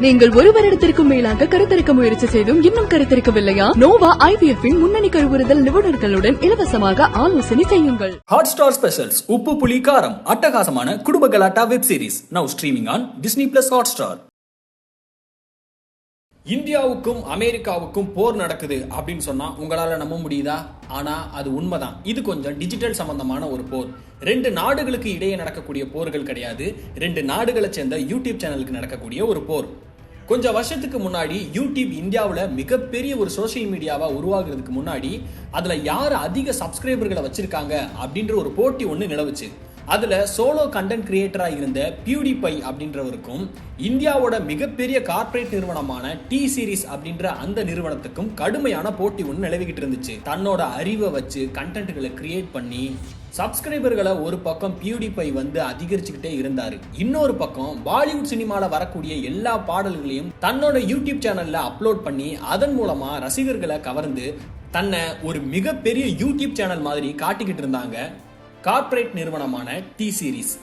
நீங்கள் ஒரு வருடத்திற்கும் மேலாக கருத்தரிக்க முயற்சி செய்தும் இன்னும் கருத்தரிக்கவில்லையா? நோவா ஐவிஎஃப் இன் முன்னணி கருவுறுதல் நிபுணர்களுடன் இலவசமாக ஆலோசனை செய்யுங்கள். ஹாட் ஸ்டார் ஸ்பெஷல்ஸ் உப்பு புளி காரம் அட்டகாசமான குடும்ப கலாட்டா web series. Now streaming on Disney plus Hotstar இந்தியாவுக்கும் அமெரிக்காவுக்கும் போர் நடக்குது அப்படின்னு சொன்னா உங்களால நம்ப முடியுதா? ஆனா அது உண்மைதான். இது கொஞ்சம் டிஜிட்டல் சம்பந்தமான ஒரு போர். ரெண்டு நாடுகளுக்கு இடையே நடக்கக்கூடிய போர்கள் கிடையாது. ரெண்டு நாடுகளை சேர்ந்த யூடியூப் சேனலுக்கு நடக்கக்கூடிய ஒரு போர். கொஞ்சம் வருஷத்துக்கு முன்னாடி யூடியூப் இந்தியாவில் மிகப்பெரிய ஒரு சோஷியல் மீடியாவாக உருவாகிறதுக்கு முன்னாடி அதில் யார் அதிக சப்ஸ்கிரைபர்களை வச்சுருக்காங்க அப்படின்ற ஒரு போட்டி ஒன்று நிலவுச்சு. அதில் சோலோ கண்டென்ட் கிரியேட்டராக இருந்த பியூடிபை அப்படின்றவருக்கும் இந்தியாவோட மிகப்பெரிய கார்ப்பரேட் நிறுவனமான டி சீரிஸ் அப்படின்ற அந்த நிறுவனத்துக்கும் கடுமையான போட்டி ஒன்று நிலவிக்கிட்டு இருந்துச்சு. தன்னோட அறிவை வச்சு கண்டென்ட்களை கிரியேட் பண்ணி சப்ஸ்கிரைபர்களை ஒரு பக்கம் பியூடிபை வந்து அதிகரிச்சுக்கிட்டே இருந்தார். இன்னொரு பக்கம் பாலிவுட் சினிமாவில் வரக்கூடிய எல்லா பாடல்களையும் தன்னோட யூடியூப் சேனலில் அப்லோட் பண்ணி அதன் மூலமாக ரசிகர்களை கவர்ந்து தன்னை ஒரு மிகப்பெரிய யூடியூப் சேனல் மாதிரி காட்டிக்கிட்டு இருந்தாங்க கார்ப்பரேட் நிறுவனமான டி சீரீஸ்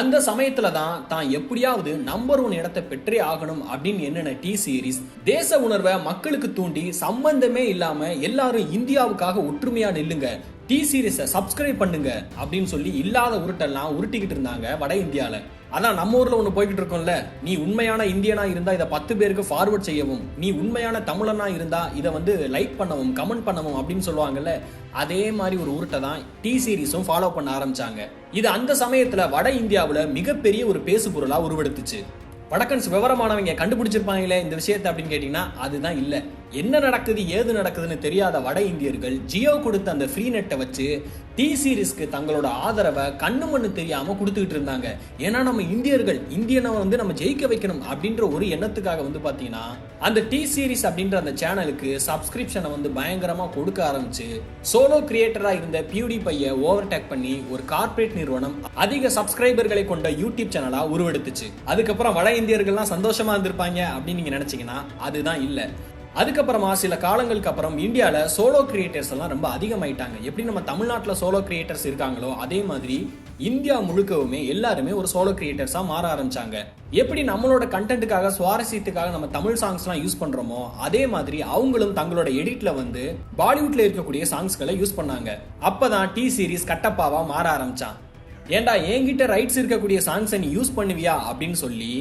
அந்த சமயத்தில் தான் தான் எப்படியாவது நம்பர் ஒன் இடத்தை பெற்றே ஆகணும் அப்படின்னு என்னென்ன டி சீரீஸ் தேச உணர்வை மக்களுக்கு தூண்டி சம்பந்தமே இல்லாமல் எல்லாரும் இந்தியாவுக்காக ஒற்றுமையாக நில்லுங்க. டி சீரிஸை சப்ஸ்கிரைப் பண்ணுங்க அப்படின்னு சொல்லி இல்லாத உருட்டெல்லாம் உருட்டிக்கிட்டு இருந்தாங்க வட இந்தியாவில் அதான் நம்ம ஊரில் ஒன்று போய்கிட்டு இருக்கோம்ல. நீ உண்மையான இந்தியனா இருந்தா இதை பத்து பேருக்கு ஃபார்வர்ட் செய்யவும். நீ உண்மையான தமிழனா இருந்தா இதை வந்து லைக் பண்ணவும் கமெண்ட் பண்ணவும் அப்படின்னு சொல்லுவாங்கல்ல. அதே மாதிரி ஒரு உருட்டை தான் டி சீரிஸும் ஃபாலோ பண்ண ஆரம்பிச்சாங்க. இது அந்த சமயத்தில் வட இந்தியாவில் மிகப்பெரிய ஒரு பேசு உருவெடுத்துச்சு. வடக்கன்ஸ் விவரமானவங்க கண்டுபிடிச்சிருப்பாங்களே இந்த விஷயத்தை அப்படின்னு கேட்டிங்கன்னா அதுதான் இல்லை. என்ன நடக்குது ஏது நடக்குதுன்னு தெரியாத வட இந்தியர்கள் ஜியோ கொடுத்த அந்த ஃப்ரீ நெட்டை வச்சு டி சீரிஸ்க்கு தங்களோட ஆதரவை கண்ணு மண்ணு தெரியாம கொடுத்துக்கிட்டு இருந்தாங்க. ஏன்னா நம்ம இந்தியர்கள் இந்தியனை வந்து நம்ம ஜெயிக்க வைக்கணும் அப்படின்ற ஒரு எண்ணத்துக்காக வந்து பாத்தீங்கன்னா அந்த டி சீரிஸ் அப்படின்ற அந்த சேனலுக்கு சப்ஸ்கிரிப்ஷனை வந்து பயங்கரமா கொடுக்க ஆரம்பிச்சு சோலோ கிரியேட்டரா இருந்த பியூடி பைய ஓவர்டேக் பண்ணி ஒரு கார்ப்பரேட் நிறுவனம் அதிக சப்ஸ்கிரைபர்களை கொண்ட யூடியூப் சேனலா உருவெடுத்துச்சு. அதுக்கப்புறம் வட இந்தியர்கள்லாம் சந்தோஷமா இருந்திருப்பாங்க அப்படின்னு நீங்க நினைச்சீங்கன்னா அதுதான் இல்லை. அதுக்கப்புறமா சில காலங்களுக்கு அப்புறம் இந்தியாவில் சோலோ கிரியேட்டர்ஸ் எல்லாம் ரொம்ப அதிகமாயிட்டாங்க. எப்படி நம்ம தமிழ்நாட்டில் சோலோ கிரியேட்டர்ஸ் இருக்காங்களோ அதே மாதிரி இந்தியா முழுக்கவுமே எல்லாருமே ஒரு சோலோ கிரியேட்டர்ஸாக மாற ஆரம்பிச்சாங்க. எப்படி நம்மளோட கண்டென்ட்டுக்காக சுவாரஸ்யத்துக்காக நம்ம தமிழ் சாங்ஸ்லாம் யூஸ் பண்ணுறோமோ அதே மாதிரி அவங்களும் தங்களோட எடிட்டில் வந்து பாலிவுட்டில் இருக்கக்கூடிய சாங்ஸ்களை யூஸ் பண்ணாங்க. அப்போ தான் டி சீரிஸ் கட்டப்பாவாக மாற ஆரம்பித்தான் ஏன்டா என்கிட்ட ரைட்ஸ் இருக்கக்கூடிய சாங்ஸை நீ யூஸ் பண்ணுவியா? அப்படின்னு சொல்லி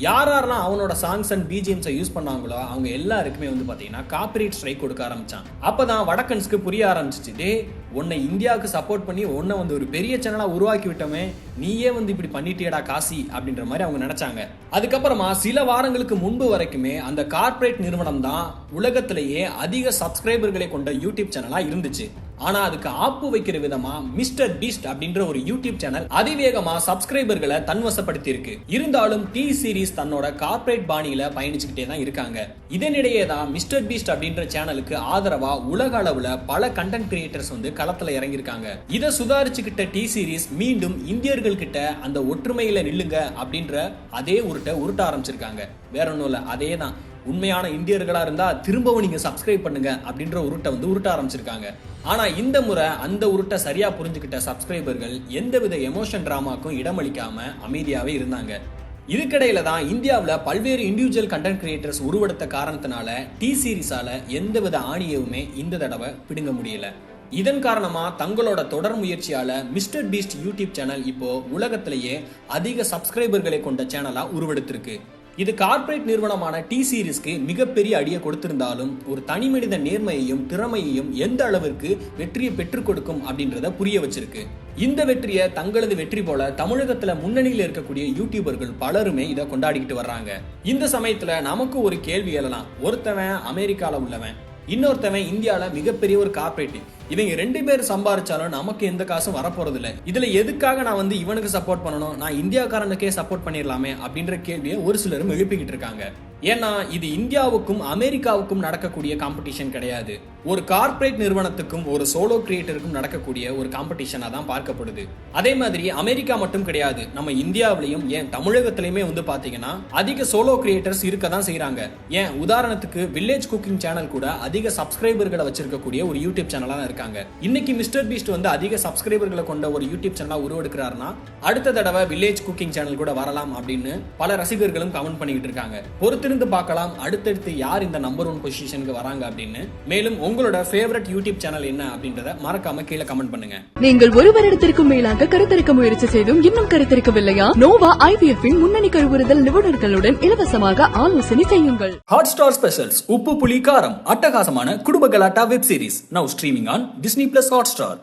யார் யாரெல்லாம் அவனோட சாங்ஸ் அண்ட் பிஜிஎம்ஸை யூஸ் பண்ணாங்களோ அவங்க எல்லாருக்குமே வந்து பார்த்தீங்கன்னா காப்பிரைட் ஸ்ட்ரைக் கொடுக்க ஆரம்பிச்சான் அப்பதான் வடக்கன்ஸ்க்கு புரிய ஆரம்பிச்சிச்சு டே உன்னை இந்தியாவுக்கு சப்போர்ட் பண்ணி உன்னை வந்து ஒரு பெரிய சேனலாக உருவாக்கி விட்டோமே நீயே வந்து இப்படி பண்ணிட்டியடா காசி அப்படின்ற மாதிரி அவங்க நினச்சாங்க. அதுக்கப்புறமா சில வாரங்களுக்கு முன்பு வரைக்குமே அந்த கார்ப்பரேட் நிறுவனம் தான் உலகத்திலேயே அதிக சப்ஸ்கிரைபர்களை கொண்ட யூடியூப் சேனலாக இருந்துச்சு. ஆனா அதுக்கு ஆப்பு வைக்கிற விதமா மிஸ்டர் பீஸ்ட் அப்படின்ற ஒரு யூடியூப் சேனல் அதிவேகமா சப்ஸ்கிரைபர்களை தன்வசப்படுத்தி இருக்கு இருந்தாலும் டி சீரிஸ் தன்னோட கார்ப்பரேட் பாணியில பயணிச்சுக்கிட்டே தான் இருக்காங்க. இதனிடையே தான் மிஸ்டர் பீஸ்ட் அப்படின்ற சேனலுக்கு ஆதரவா உலக அளவுல பல கண்டென்ட் கிரியேட்டர்ஸ் வந்து களத்துல இறங்கியிருக்காங்க. இதை சுதாரிச்சுக்கிட்ட டி சீரிஸ் மீண்டும் இந்தியர்கள் கிட்ட அந்த ஒற்றுமையில நில்லுங்க அப்படின்ற அதே உருட்டை உருட்ட ஆரம்பிச்சிருக்காங்க. வேற ஒன்றும் இல்லை அதே தான். உண்மையான இந்தியர்களா இருந்தா திரும்பவும் நீங்க சப்ஸ்கிரைப் பண்ணுங்க அப்படின்ற உருட்டை வந்து உருட்ட ஆரம்பிச்சிருக்காங்க. ஆனா இந்த முறை அந்த உருட்டை சரியா புரிஞ்சுக்கிட்ட சப்ஸ்கிரைபர்கள் எந்தவித எமோஷன் டிராமாக்கும் இடமளிக்காம அமைதியாவே இருந்தாங்க. இதுக்கிடையில தான் இந்தியாவில் பல்வேறு இண்டிவிஜுவல் கண்டென்ட் கிரியேட்டர்ஸ் உருவெடுத்த காரணத்தினால டி சீரிஸால எந்தவித ஆணியவுமே இந்த தடவை பிடுங்க முடியல. இதன் காரணமா தங்களோட தொடர் முயற்சியால மிஸ்டர் பீஸ்ட் யூடியூப் சேனல் இப்போ உலகத்திலேயே அதிக சப்ஸ்கிரைபர்களை கொண்ட சேனலா உருவெடுத்திருக்கு. இது கார்ப்பரேட் நிறுவனமான டி சீரிஸ்க்கு மிகப்பெரிய அடியை கொடுத்திருந்தாலும் ஒரு தனி மனித நேர்மையையும் திறமையையும் எந்த அளவிற்கு வெற்றியை பெற்றுக் கொடுக்கும் அப்படின்றத புரிய வச்சிருக்கு. இந்த வெற்றியை தங்களது வெற்றி போல தமிழகத்துல முன்னணியில் இருக்கக்கூடிய யூடியூபர்கள் பலருமே இதை கொண்டாடிக்கிட்டு வர்றாங்க. இந்த சமயத்துல நமக்கு ஒரு கேள்வி எழலாம். ஒருத்தவன் அமெரிக்கால உள்ளவன். இன்னொருத்தவன் இந்தியாவில் மிகப்பெரிய ஒரு கார்பரேட்டிவ் இவங்க ரெண்டு பேர் சம்பாரிச்சாலும் நமக்கு எந்த காசும் வரப்போறது இல்லை இதுல எதுக்காக நான் வந்து இவனுக்கு சப்போர்ட் பண்ணணும்? நான் இந்தியாக்காரனுக்கே சப்போர்ட் பண்ணிடலாமே அப்படின்ற கேள்வியை ஒரு சிலரும் எழுப்பிக்கிட்டு இருக்காங்க. ஏன்னா இது இந்தியாவுக்கும் அமெரிக்காவுக்கும் நடக்கக்கூடிய காம்படிஷன் கிடையாது. ஒரு கார்ப்பரேட் நிறுவனத்துக்கும் ஒரு சோலோ கிரியேட்டருக்கும் நடக்கக்கூடிய ஒரு காம்படிஷனாக தான் பார்க்கப்படுது. அதே மாதிரி அமெரிக்கா மட்டும் கிடையாது. நம்ம இந்தியாவிலையும் ஏன் தமிழகத்திலையுமே வந்து பார்த்தீங்கன்னா அதிக சோலோ கிரியேட்டர்ஸ் இருக்க தான் செய்கிறாங்க ஏன்? உதாரணத்துக்கு வில்லேஜ் குக்கிங் சேனல் கூட அதிக சப்ஸ்கிரைபர்களை வச்சிருக்கக்கூடிய ஒரு யூடியூப் சேனலாக தான் இருக்காங்க. இன்னைக்கு மிஸ்டர் பீஸ்ட் வந்து அதிக சப்ஸ்கிரைபர்களை கொண்ட ஒரு யூடியூப் சேனலாக உருவெடுக்கிறாருன்னா அடுத்த தடவை வில்லேஜ் குக்கிங் சேனல் கூட வரலாம் அப்படின்னு பல ரசிகர்களும் கமெண்ட் பண்ணிக்கிட்டு இருக்காங்க. பொறுத்து பொறுத்திருந்து பார்க்கலாம். அடுத்தடுத்து யார் இந்த நம்பர் ஒன் பொசிஷனுக்கு வராங்க அப்படின்னு. மேலும் உங்களோட ஃபேவரட் யூடியூப் சேனல் என்ன அப்படின்றத மறக்காம கீழே கமெண்ட் பண்ணுங்க. நீங்கள் ஒரு வருடத்திற்கும் மேலாக கருத்தரிக்க முயற்சி செய்தும் இன்னும் கருத்தரிக்கவில்லையா? நோவா ஐவிஎஃப் இன் முன்னணி கருவுறுதல் நிபுணர்களுடன் இலவசமாக ஆலோசனை செய்யுங்கள். ஹாட் ஸ்டார் ஸ்பெஷல்ஸ் உப்பு புளி காரம் அட்டகாசமான குடும்ப கலாட்டா web series now streaming on Disney plus Hotstar